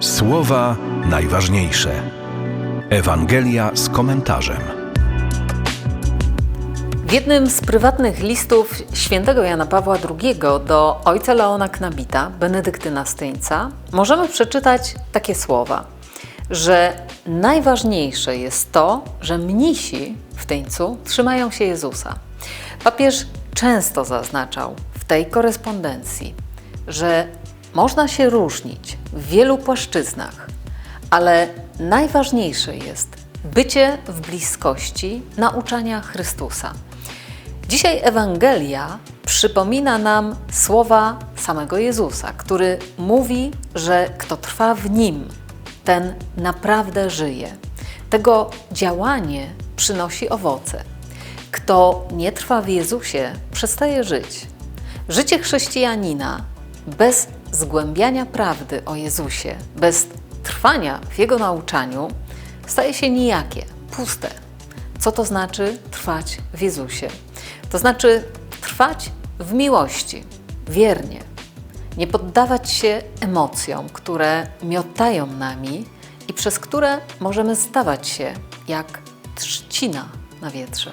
Słowa najważniejsze. Ewangelia z komentarzem. W jednym z prywatnych listów świętego Jana Pawła II do ojca Leona Knabita, benedyktyna Styńca, możemy przeczytać takie słowa, że najważniejsze jest to, że mnisi w Tyńcu trzymają się Jezusa. Papież często zaznaczał w tej korespondencji, że można się różnić w wielu płaszczyznach, ale najważniejsze jest bycie w bliskości nauczania Chrystusa. Dzisiaj Ewangelia przypomina nam słowa samego Jezusa, który mówi, że kto trwa w nim, ten naprawdę żyje. Tego działanie przynosi owoce. Kto nie trwa w Jezusie, przestaje żyć. Życie chrześcijanina bez zgłębiania prawdy o Jezusie, bez trwania w Jego nauczaniu, staje się nijakie, puste. Co to znaczy trwać w Jezusie? To znaczy trwać w miłości, wiernie, nie poddawać się emocjom, które miotają nami i przez które możemy stawać się jak trzcina na wietrze.